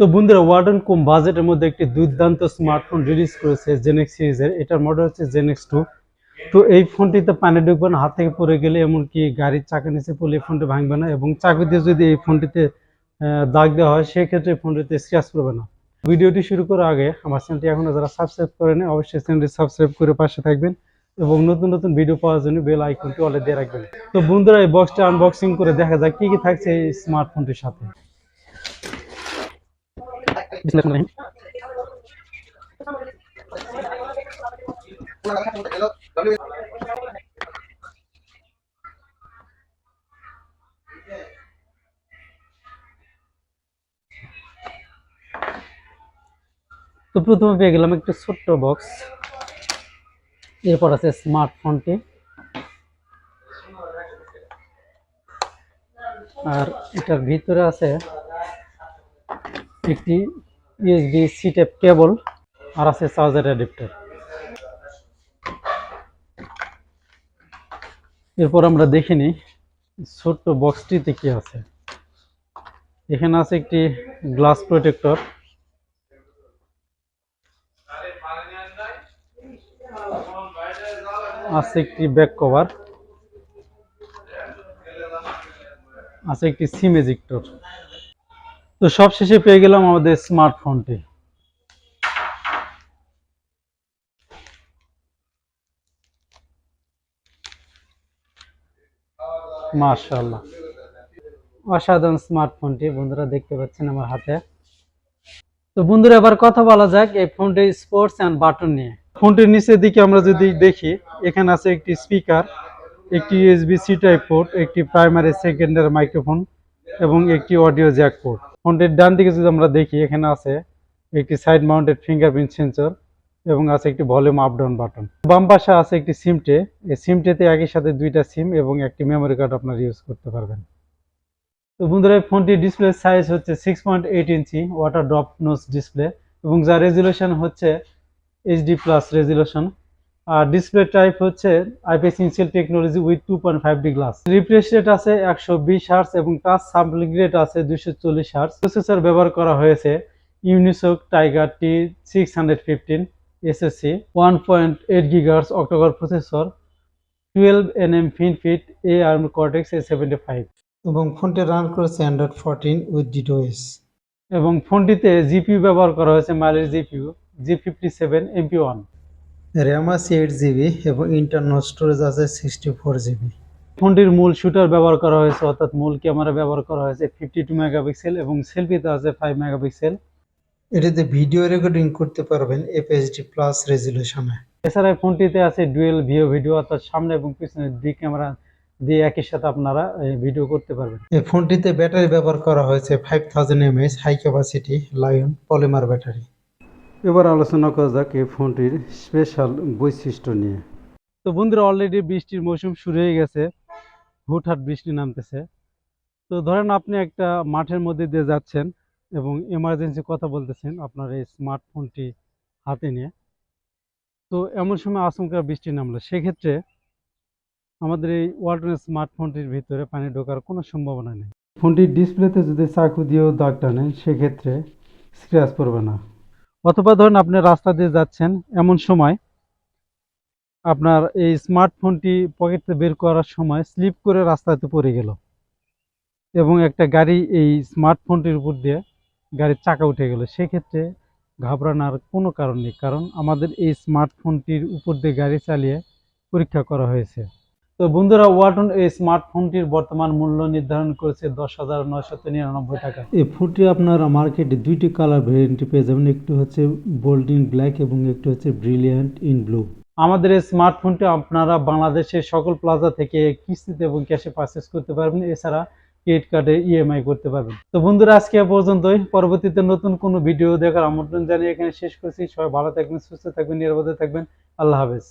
তো বন্ধুরা ওয়ার্ডন কম বাজেটের মধ্যে একটি দুর্দান্ত স্মার্টফোন রিলিজ করেছে জেনেক্স সিরিজের এটার মডেল হচ্ছে জেনেক্স টু তো এই ফোনটিতে পানি ঢুকবে না, হাত থেকে পড়ে গেলে, এমনকি গাড়ির চাকা নিচে পড়লে এই ফোনটি ভাঙবে না এবং চাকু দিয়ে যদি এই ফোনটিতে দাগ দেওয়া হয়, সেক্ষেত্রে এই ফোনটিতে স্ক্র্যাচ করবে না। ভিডিওটি শুরু করার আগে আমার চ্যানেলটি এখনও যারা সাবস্ক্রাইব করেনি, অবশ্যই চ্যানেলটি সাবস্ক্রাইব করে পাশে থাকবেন এবং নতুন নতুন ভিডিও পাওয়ার জন্য বেল আইকনটি অলে দিয়ে রাখবেন। তো বন্ধুরা, এই বক্সটা আনবক্সিং করে দেখা যাক কি কি থাকছে এই স্মার্টফোনটির সাথে। তো প্রথমে পেয়ে গেলাম একটা ছোট্ট বক্স এরপর আছে স্মার্টফোনটি আর এটার ভিতরে আছে একটি ইউএসবি সি টাইপ কেবল আর আছে চার্জার অ্যাডাপ্টার এরপর আমরা দেখে নিই ছোট্ট বক্সটিতে কি আছে। এখানে আছে একটি গ্লাস প্রোটেক্টর আছে একটি ব্যাক কভার আছে একটি সিম এজেক্টর তো সব শেষে পেয়ে গেলাম আমাদের স্মার্টফোনটি মাশাআল্লাহ। অসাধারণ স্মার্টফোনটি বন্ধুরা দেখতে পাচ্ছেন আমার হাতে। তো বন্ধুরা, এবার কথা বলা যাক এই ফোনটির স্পোর্টস অ্যান্ড বাটন নিয়ে। ফোনটির নিচের দিকে আমরা যদি দেখি, এখানে আছে একটি স্পিকার একটি ইউএসবি সি টাইপ পোর্ট একটি প্রাইমারি সেকেন্ডারি মাইক্রোফোন এবং একটি অডিও জ্যাক পোর্ট ফোনটির ডান দিকে যদি আমরা দেখি, এখানে আছে একটি সাইড মাউন্টেড ফিঙ্গারপ্রিন্ট সেন্সর এবং আছে একটি ভলিউম আপ ডাউন বাটন। বাম পাশে আছে একটি সিমটে এই সিমটেতে একই সাথে দুইটা সিম এবং একটি মেমোরি কার্ড আপনারা ইউজ করতে পারবেন। তো বন্ধুরা, এই ফোনটির ডিসপ্লে সাইজ হচ্ছে six point eight inch water drop notch display এবং যার রেজুলেশন হচ্ছে এইচডি প্লাস রেজুলেশন আর ডিসপ্লে টাইপ হচ্ছে IPS incell technology with two point five D glass refresh rate আছে একশো বিশ হার্স এবং টাচ সাম্পলিং রেট আছে দুশো চল্লিশ হার্স প্রসেসর ব্যবহার করা হয়েছে Unisoc Tiger T six hundred fifteen SSC one point eight gigahertz octacore processor twelve N M fin FinFET A ARM Cortex A seventy five এবং ফোনটি রান করেছে অ্যান্ড্রয়েড ফোরটিন উইথ ডিটোএস এবং ফোনটিতে জিপিইউ ব্যবহার করা হয়েছে মাইলের GPU G fifty seven MP one RAM আছে এইট জিবি এবং ইন্টারনাল স্টোরেজ আছে সিক্সটি ফোর জিবি ফোনটির মূল শুটার ব্যবহার করা হয়েছে, অর্থাৎ মূল ক্যামেরা ব্যবহার করা হয়েছে ফিফটি টু মেগাপিক্সেল এবং সেলফিতে আছে ফাইভ মেগাপিক্সেল এটাতে ভিডিও রেকর্ডিং করতে পারবেন এফএসডি প্লাস রেজুলেশনে এছাড়া ফোনটিতে আছে ডুয়েল ভিও ভিডিও অর্থাৎ সামনে এবং পিছনের দিক ক্যামেরা দিয়ে একই সাথে আপনারা ভিডিও করতে পারবেন। এই ফোনটিতে ব্যাটারি ব্যবহার করা হয়েছে five thousand mAh high capacity lion polymer battery এবার আলোচনা করা যাক এই ফোনটির স্পেশাল বৈশিষ্ট্য নিয়ে। তো বন্ধুরা অলরেডি বৃষ্টির মৌসুম শুরু হয়ে গেছে। হুটহাট বৃষ্টি নামতেছে। তো ধরেন আপনি একটা মাঠের মধ্যে দিয়ে যাচ্ছেন এবং এমার্জেন্সি কথা বলতেছেন আপনার এই স্মার্টফোনটি হাতে নিয়ে। তো এমন সময় আচমকা বৃষ্টি নামলো। সেক্ষেত্রে আমাদের এই ওয়ালটনের স্মার্টফোনটির ভিতরে পানি ঢোকার কোনো সম্ভাবনা নেই। ফোনটির ডিসপ্লেতে যদি চাকু দিয়েও দাগ টানেন সেক্ষেত্রে স্ক্র্যাচ পড়বে না। অথবা ধরুন আপনি রাস্তা দিয়ে যাচ্ছেন এমন সময়, আপনার এই স্মার্টফোনটি পকেটে বের করার সময় স্লিপ করে রাস্তাতে পড়ে গেল এবং একটা গাড়ি এই স্মার্টফোনটির উপর দিয়ে গাড়ির চাকা উঠে গেল। সেক্ষেত্রে ঘাবড়ানোর কোনো কারণ নেই, কারণ আমাদের এই স্মার্টফোনটির উপর দিয়ে গাড়ি চালিয়ে পরীক্ষা করা হয়েছে। তো বন্ধুরা ওয়াটন এই স্মার্টফোনটির বর্তমান মূল্য নির্ধারণ করেছে দশ হাজার নয়শত নিরানব্বই টাকা। এই ফোনটি আপনারা মার্কেটে দুইটি কালার ভেরিয়েন্টে পেয়ে যাবেন একটি হচ্ছে বোল্ড ইন ব্ল্যাক এবং একটি হচ্ছে ব্রিলিয়ান্ট ইন ব্লু আমাদের এই স্মার্টফোনটি আপনারা বাংলাদেশের সকল প্লাজা থেকে কিস্তিতে এবং ক্যাশে পারচেস করতে পারবেন এছাড়া ক্রেডিট কার্ডে ইএমআই করতে পারবেন। তো বন্ধুরা আজকে এ পর্যন্তই। পরবর্তীতে নতুন কোনো ভিডিও দেখার আমন্ত্রণ জানিয়ে এখানে শেষ করছি। সবাই ভালো থাকবেন সুস্থ থাকবেন নিরাপদে থাকবেন। আল্লাহ হাফেজ।